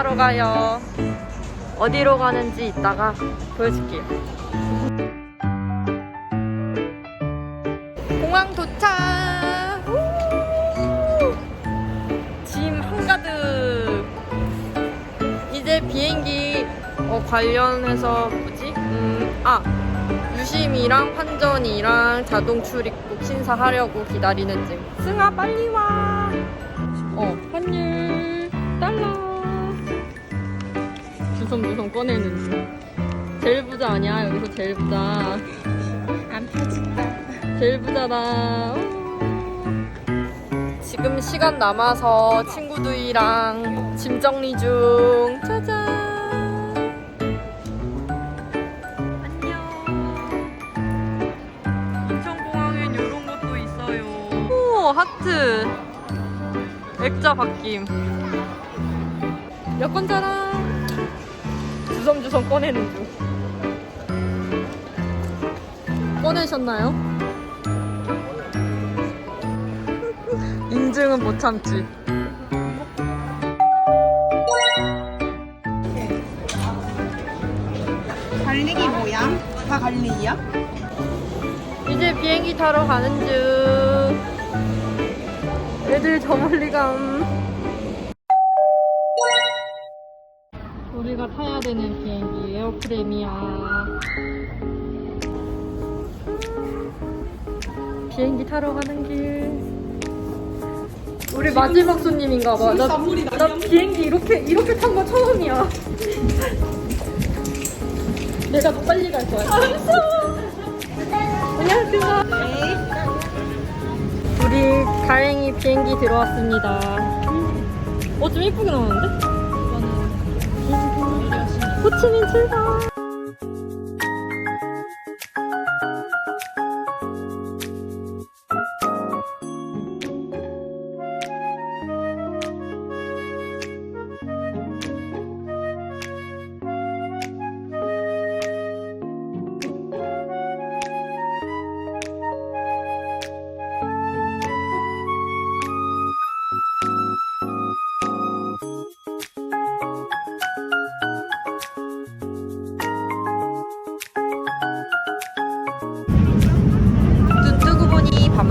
타러 가요. 어디로 가는지 이따가 보여줄게요. 공항 도착! 우! 짐 한가득! 이제 비행기 어, 관련해서 뭐지? 음, 아! 유심이랑 환전이랑 자동 출입국 심사하려고 기다리는 중. 승아 빨리 와! 어, 환율 달러. 주섬주섬 꺼내는 중. 제일 부자 아니야? 여기서 제일 부자. 안 펴진다. 제일 부자다. 지금 시간 남아서 친구들이랑 짐 정리 중. 짜잔. 하트. 액자 바뀜. 여권 자랑. 주섬주섬 꺼내는 중. 꺼내셨나요? 인증은 못 참지. 갈릭이 뭐야? 다 갈릭이야? 이제 비행기 타러 가는 중. 애들 저 멀리 감. 우리가 타야 되는 비행기 에어프레미아. 비행기 타러 가는 길. 우리 마지막 손님인가 봐. 나, 나 비행기 이렇게 이렇게 탄 거 처음이야. 내가 더 빨리 갈 거야. 안녕하세요. 우리 다행히 비행기 들어왔습니다. 어, 좀 이쁘게 나오는데? 호치민 출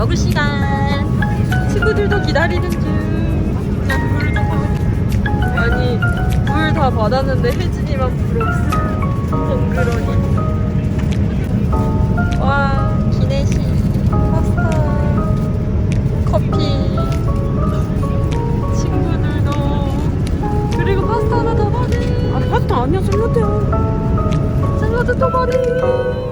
먹을 시간. 친구들도 기다리는 중. 난물 좀. 아니, 물 다 받았는데 혜진이만 물 없어. 덩그러니. 와, 기내식, 파스타, 커피. 친구들도. 그리고 파스타 하나 더 받네. 아 파스타 아니야 샐러드야. 샐러드 또 받네.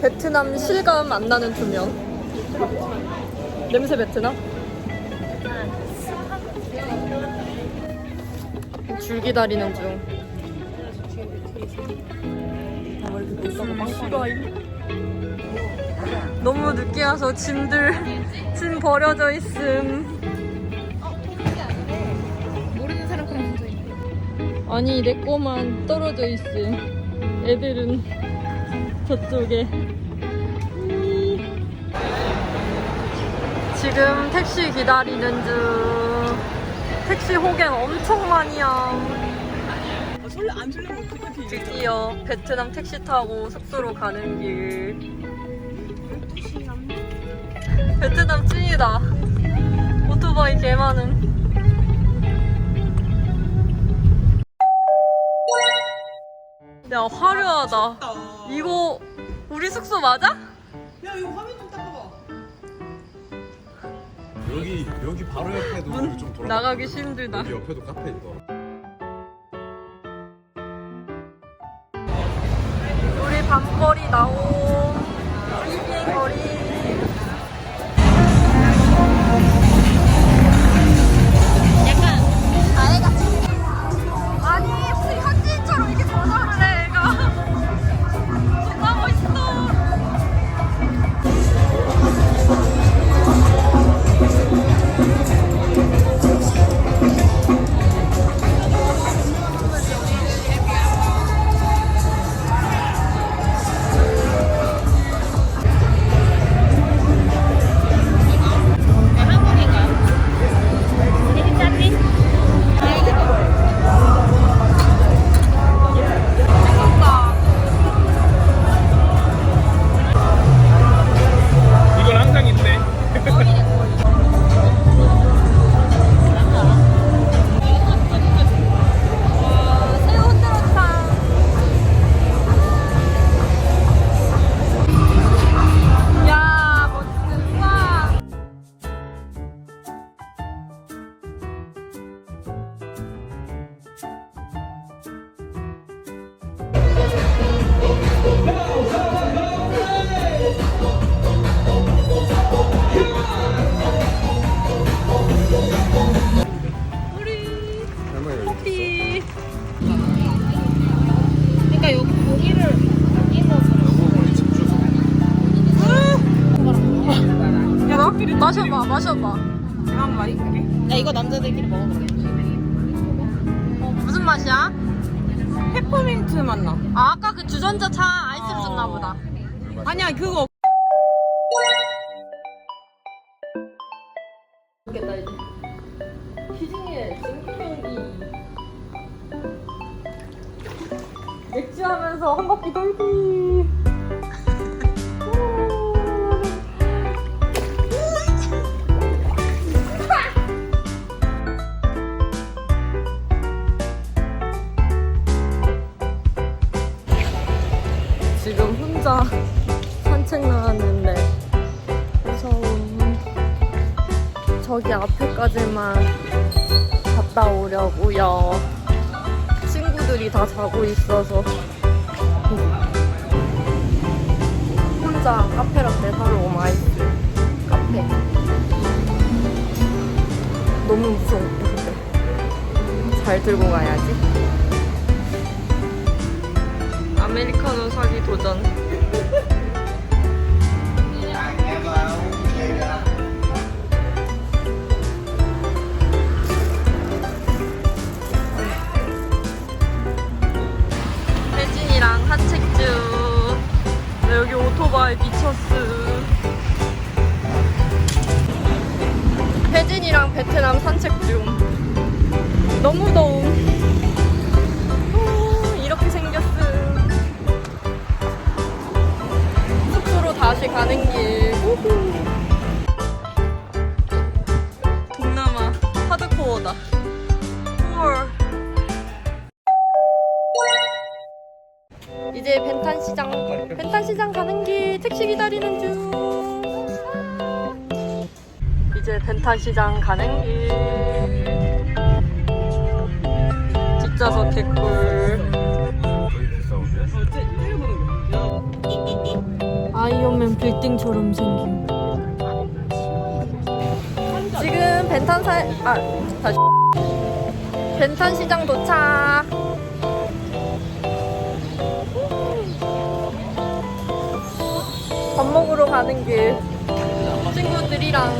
베트남 실감 안 나는 조명. 냄새 베트남? 줄 기다리는 중. 너무 늦게 와서 짐들 짐 버려져 있음. 아니 내 거만 떨어져 있음 애들은 저쪽에. 지금 택시 기다리는 중. 택시 호갱 엄청 많이야 아, 설레 안 드디어 베트남 택시 타고 숙소로 가는 길. 베트남 찐이다. 오토바이 개 많음 야 화려하다 이거 우리 숙소 맞아? 야 이거 화면 좀 닦아봐 여기 여기 바로 옆에도 문좀 돌아. 나가기 힘들다 여기 옆에도 카페 있더라. 우리 밤거리 나옴 야, 마셔봐, 마셔봐. 대박 맛있게 야 이거 남자들끼리 먹어볼래 어, 무슨 맛이야? 페퍼민트 맛나 아, 아까 그 주전자 차 아이스를 줬나 보다. 아니야 그거 모르겠다, 이제. 맥주 하면서 한 바퀴 돌기. 다 자고 있어서 혼자 카페라떼 사러 온 아이스 카페. 너무 무서워. 근데 잘 들고 가야지. 아메리카노 사기 도전. 오토바이 미쳤어. 혜진이랑 베트남 산책 중. 너무 더움. 오, 이렇게 생겼음. 숙소로 다시 가는 길. 이제 벤탄 시장 벤탄 시장 가는 길 택시 기다리는 중. 이제 벤탄 시장 가는 길. 뒷좌석 개꿀. 아이언맨 빌딩처럼 생김. 지금 벤탄 사 아 다시 벤탄 시장 도착. 가는 길 친구들이랑.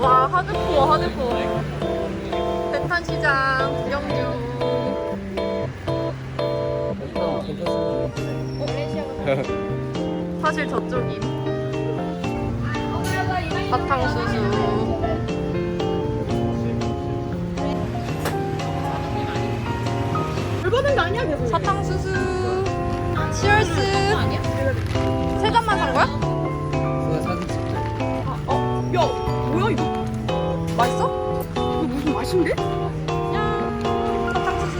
와 하드코어 하드코어. 시장 구경 중. 사실 저쪽이 계속? 사탕수수. 치얼스. 세 잔만 산 거야? 야 뭐야 이거 맛있어? 이거 무슨 맛인데? 사탕수수.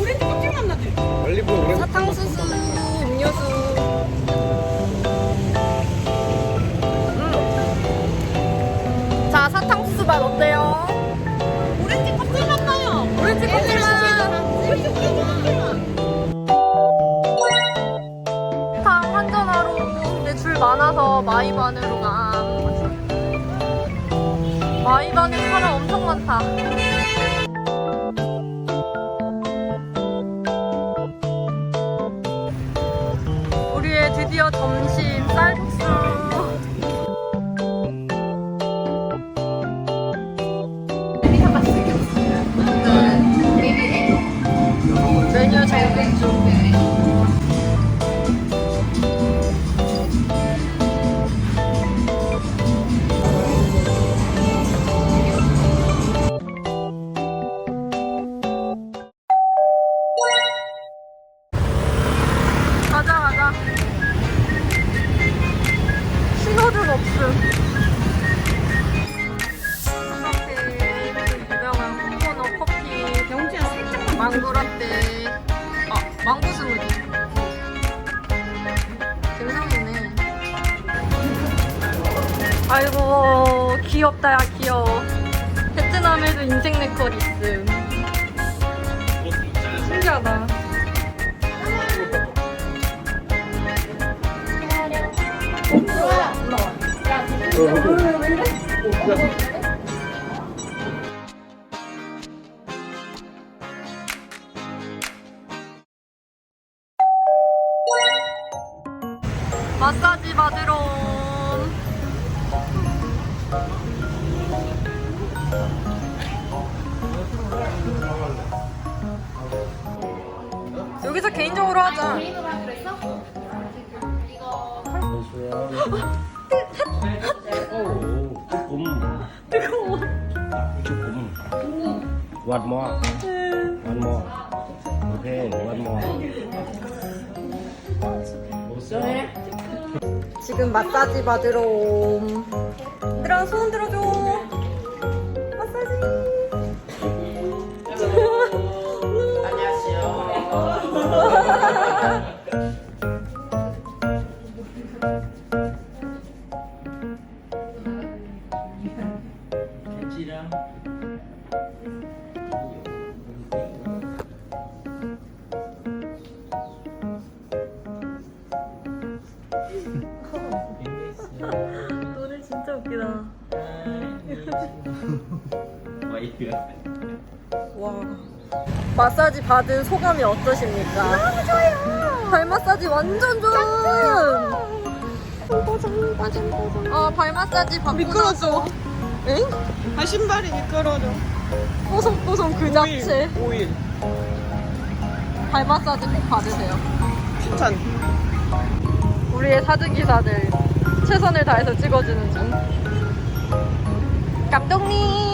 오렌지 껍질 맛 나지? 올리브 오렌지 사탕수수. 마이반으로 가. 마이반에 사람 엄청 많다. 우리의 드디어 점심 쌀국수. 신호등 없음. 카페 유명한 코코넛 커피 영지야 살짝만 망고 라떼 아 망고 스무디 갱상이네 아이고 귀엽다 야 귀여워. 베트남에도 인생 네컷 있음. 신기하다 마사지 받으러 옴. 여기서 개인적으로 하자. 뜨거워. One more. One more. Okay, one more. 지금 마사지 받으러 옴. 얘들아 손 들어줘. 와. 마사지 받은 소감이 어떠십니까? 너무 좋아요. 발 마사지 완전 좋음. 어, 발 마사지 받고 미끄러져. 나서 엥? 아 신발이 미끄러져 뽀송뽀송 그 자체. 오일 발 마사지 꼭 받으세요. 추천 우리의 사드기사들 최선을 다해서 찍어주는 중. 감독님.